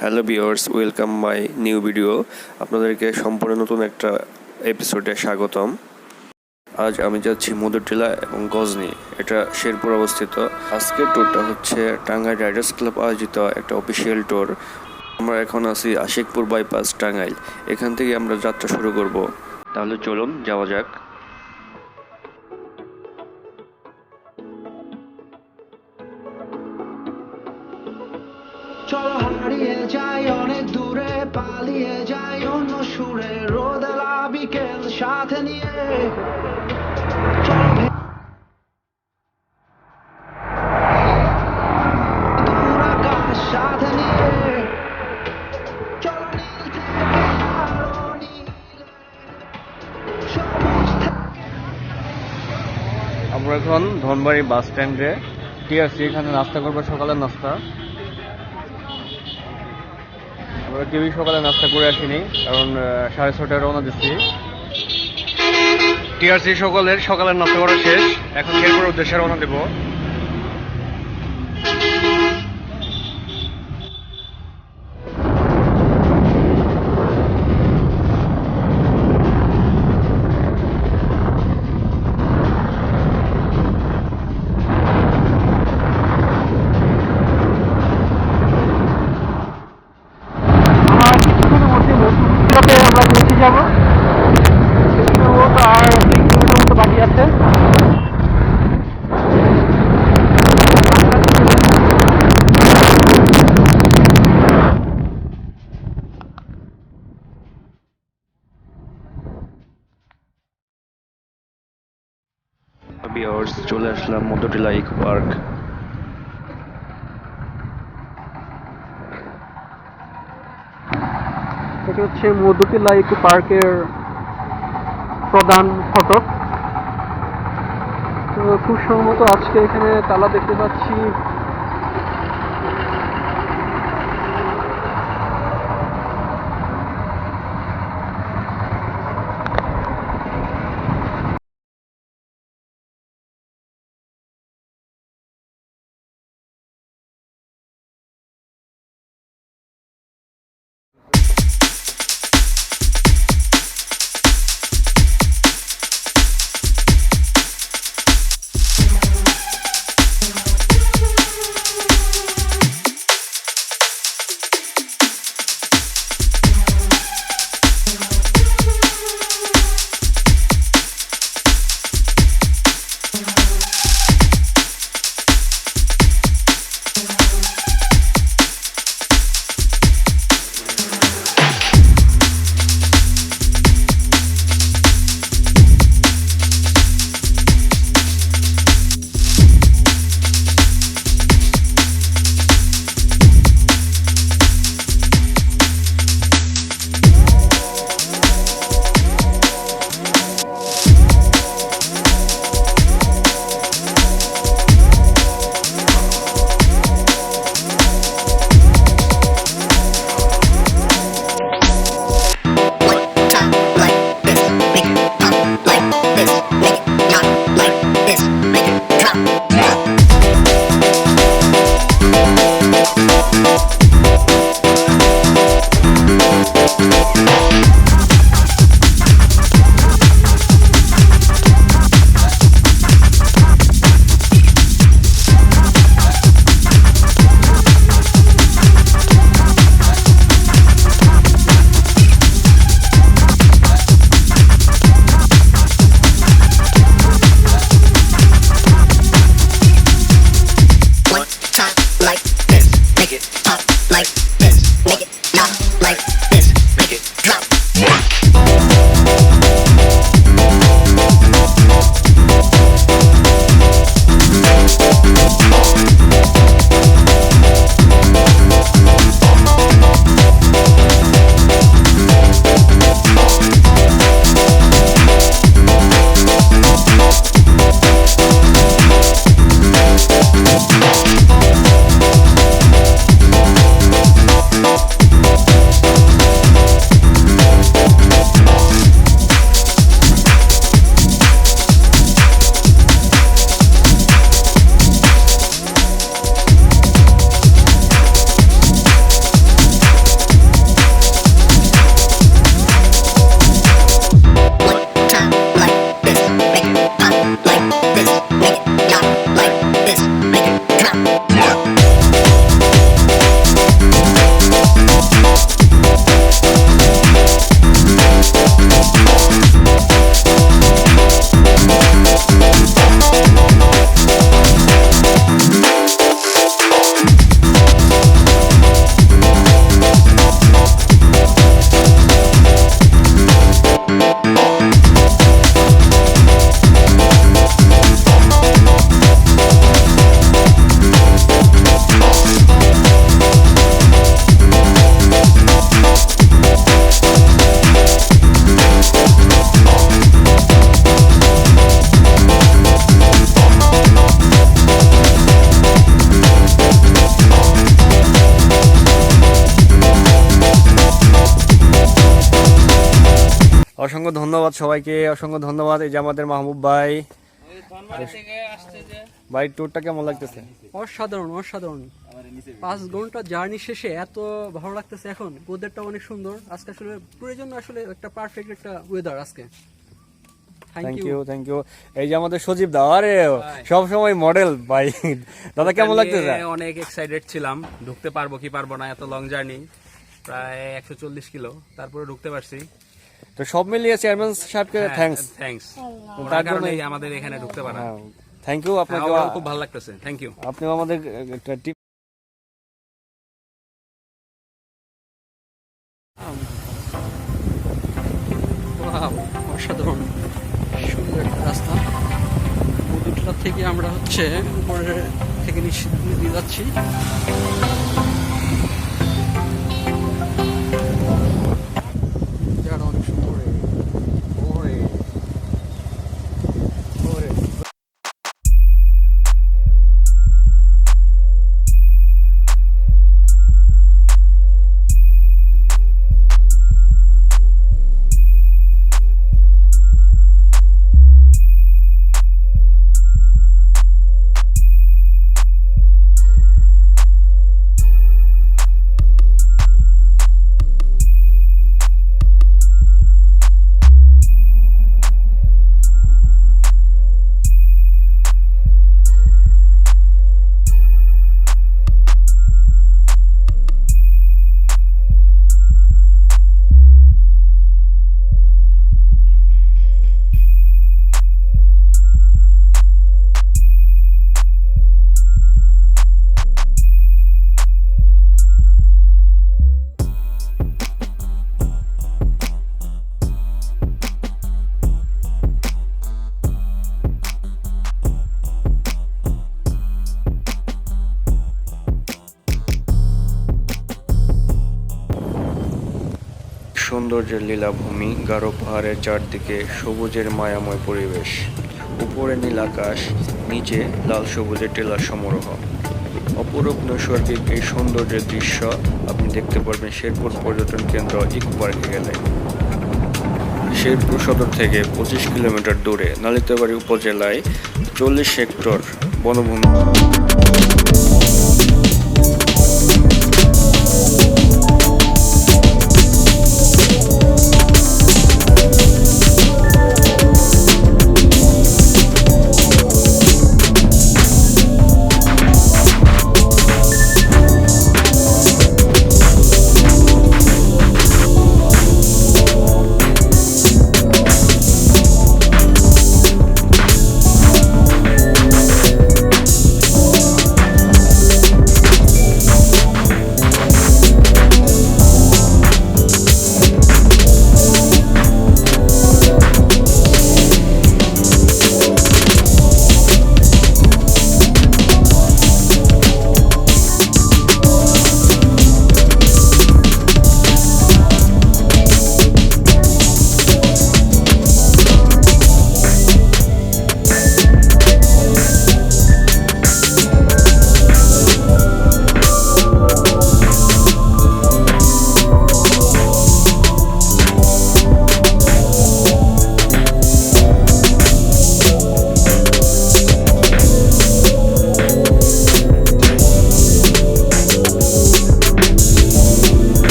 Hello viewers welcome my new video. আপনাদেরকে সম্পূর্ণ নতুন একটা এপিসোডে স্বাগতম। আজ আমি যাচ্ছি মধুটিলা এবং গজনি, এটা শেরপুর অবস্থিত। আজকের ট্যুরটা হচ্ছে টাঙ্গাইল রাইডার্স ক্লাব আয়োজিত একটা অফিসিয়াল ট্যুর আমরা এখন আছি আশিকপুর বাইপাস টাঙ্গাইল, এখান থেকে আমরা যাত্রা শুরু করব। তাহলে চলুন, যাওয়া যাক। আমরা এখন ধনবাড়ি বাস স্ট্যান্ডে। টিআরসি, এখানে নাস্তা করব সকালের নাস্তা। আমরা কেউই সকালে নাস্তা করে আসিনি, কারণ সাড়ে ছটায় রওনা দিচ্ছি। টিআরসি সকলের সকালের নাস্তা করা শেষ। এখন এরপর উদ্দেশ্যে রওনা দেবো। বিয়ার্স চলে আসলাম মধ্যটিলা ইকো পার্ক এটা হচ্ছে মধুটিলা ইকো পার্কের প্রধান ফটক। খুব সম্ভবত আজকে এখানে তালা দেখতে পাচ্ছি ধন্যবাদ সবাইকে অসংখ্য ধন্যবাদ। এই যে আমাদের মাহবুব ভাই। ভাই ট্যুরটা কেমন লাগতেছে? অসাধারণ অসাধারণ। পাঁচ ঘণ্টা জার্নি শেষে এত ভালো লাগতেছে এখন। ওয়েদারটা অনেক সুন্দর। আজকে আসলে জন্য আসলে একটা পারফেক্ট একটা ওয়েদার আজকে। থ্যাংক ইউ থ্যাংক ইউ এই যে আমাদের সজীব দা আরে সব সময় মডেল ভাই। দাদা কেমন লাগতেছে? অনেক এক্সাইটেড ছিলাম। ঢুকতে পারব কি পারব না এত লং জার্নি প্রায় একশো চল্লিশ কিলো। তারপরে ঢুকতে পারছি। তো সব মিলিয়ে চেয়ারম্যান সাহেবকে থ্যাংকস থ্যাঙ্কস থ্যাঙ্কস তার জন্যই- আমাদের এখানে ঢুকতে পারা। থ্যাংক ইউ আপনাকে খুব ভালো লাগতেছে। থ্যাংক ইউ আপনিও আমাদের একটা সৌন্দর্যের লীলাভূমি, গারো পাহাড়ের চারদিকে সবুজের মায়াময় পরিবেশ। উপরে নীল আকাশ, নিচে লাল সবুজের টেলার সমারোহ। অপরূপ নৈসর্গিক এই সৌন্দর্যের দৃশ্য আপনি দেখতে পারবেন শেরপুর পর্যটন কেন্দ্র ইকো পার্কে গেলে। শেরপুর সদর থেকে পঁচিশ কিলোমিটার দূরে নালিতাবাড়ি উপজেলায় চল্লিশ হেক্টর বনভূমি।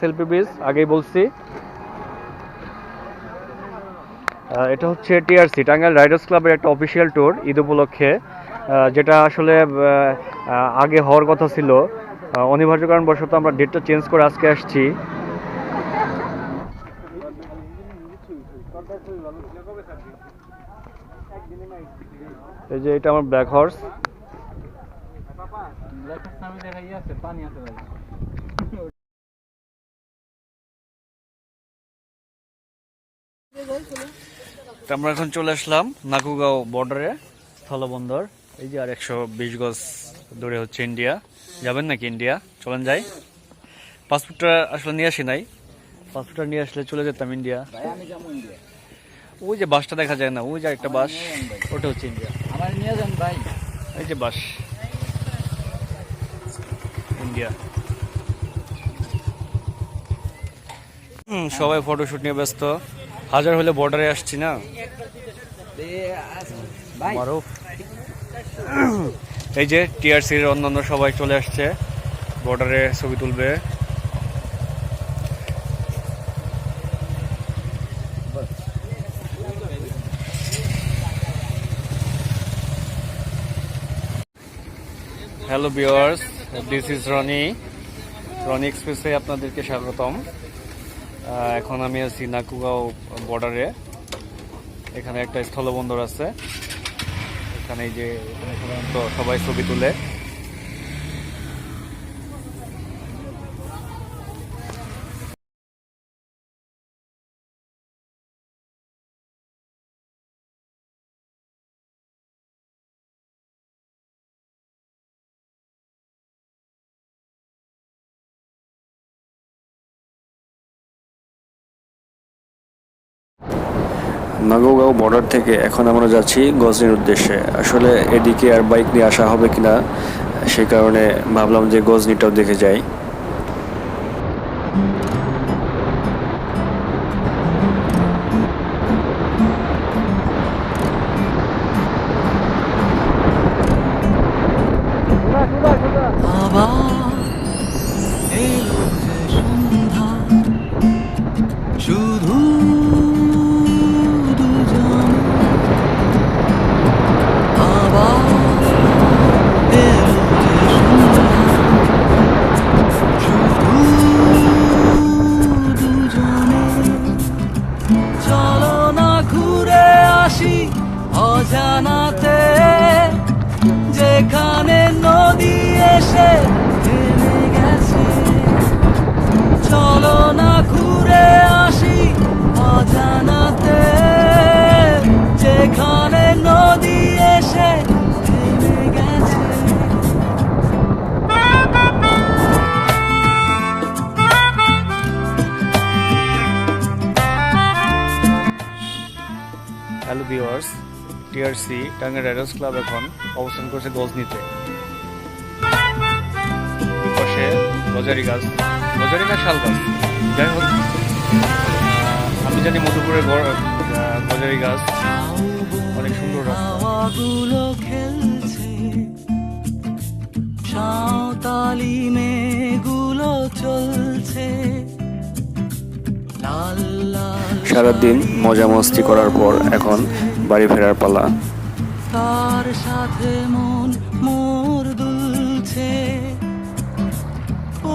সেলফি বিচ আগেই বলছি। এটা হচ্ছে টিআরসি টাঙ্গাইল রাইডার্স ক্লাবের একটা অফিসিয়াল ট্যুর ঈদ উপলক্ষে। যেটা আসলে আগে হওয়ার কথা ছিল। অনিবার্য কারণবশত আমরা ডেটটা চেঞ্জ করে আজকে আসছি। এই যে এটা আমার ব্ল্যাক হর্স আমরা এখন চলে আসলাম নাকুগাঁও বর্ডারে স্থলবন্দর এই যে আর একশো বিশ গজ দূরে হচ্ছে ইন্ডিয়া যাবেন নাকি ইন্ডিয়া চলেন যাই। পাসপোর্টটা আসলে নিয়ে আসি নাই। পাসপোর্টটা নিয়ে আসলে চলে যেতাম ইন্ডিয়া ওই যে বাসটা দেখা যায় না ওই যে একটা বাস ওটা হচ্ছে ইন্ডিয়া আমার নিয়ে যান ভাই। এই যে বাস। ইন্ডিয়া হুম সবাই ফটোশ্যুট নিয়ে ব্যস্ত। হাজার হলে বর্ডারে আসছি না। এই যে টিআরসির অন্যান্য সবাই চলে আসছে বর্ডারে ছবি তুলবে। Hello viewers this is Rony Rony এক্সপ্রেসে আপনাদেরকে স্বাগতম। এখন আমি আছি নাকুগাঁও বর্ডারে এখানে একটা স্থলবন্দর আছে। এখানে যে সবাই ছবি তুলে। নাগোগাঁও বর্ডার থেকে এখন আমরা যাচ্ছি গজনির উদ্দেশ্যে। আসলে এদিকে আর বাইক নিয়ে আসা হবে কিনা সেই কারণে ভাবলাম যে গজনিটাও দেখে যাই। টিআরসি, টাঙ্গাইল রাইডার্স ক্লাব এখন অবস্থান করছে গজনিতে পাশে গজারি গাছ গজারি না শাল গাছ? যাই হোক, আমি জানি মধুপুরের গজারি গাছ অনেক সুন্দর রাস্তা। চলছে। সারাদিন মজা মস্তি করার পর এখন বাড়ি ফেরার পালা তার সাথে মন মোর দুলছে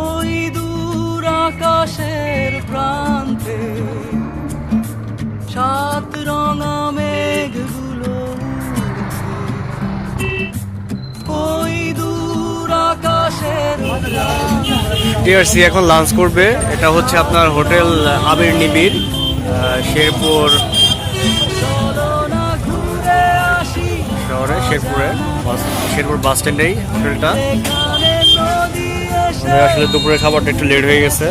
ওই দূর আকাশের প্রান্তে সাত রঙা মেঘগুলো। ওই দূর আকাশের প্রান্তে টিআরসি এখন লাঞ্চ করবে। এটা হচ্ছে আপনার হোটেল আবির নিবিড় শেরপুর শহরে, শেরপুরে শেরপুর বাস স্ট্যান্ডেই হোটেলটা। আসলে দুপুরের খাবারটা একটু লেট হয়ে গেছে।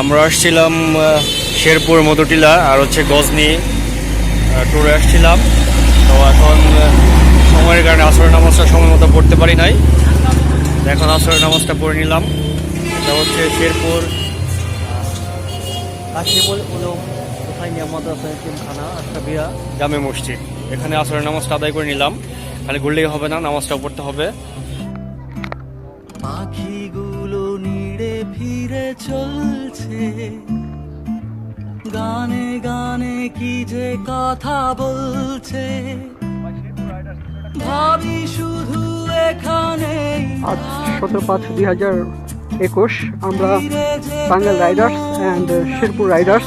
আমরা আসছিলাম শেরপুর মধুটিলা আর হচ্ছে গজনি ট্যুরে আসছিলাম। তো এখন সময়ের কারণে আসরের নামাজটা সময় মতো পড়তে পারি নাই। এখন আসরের নামাজটা পড়ে নিলাম। এটা হচ্ছে শেরপুর জামে মসজিদ। এখানে আসরের নামাজটা আদায় করে নিলাম। খালি ঘুরলেই হবে না নামাজটা পড়তে হবে। পাখিগুলো নিড়ে ফিরে চলছে। গানে গানে কি যে কথা বলছে? ভাবি শুধু এখানে আজ সতেরো পাঁচ দুই হাজার একুশ আমরা Bangal riders and Sherpur riders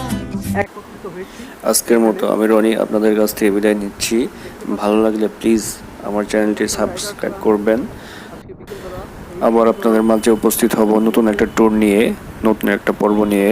একত্রিত হয়েছি আজকের মতো আমি রনি আপনাদের কাছ থেকে বিদায় নিচ্ছি। ভালো লাগলে প্লিজ আমার চ্যানেলটি সাবস্ক্রাইব করবেন। আবার আপনাদের মাঝে উপস্থিত হব নতুন একটা ট্যুর নিয়ে নতুন একটা পর্ব নিয়ে।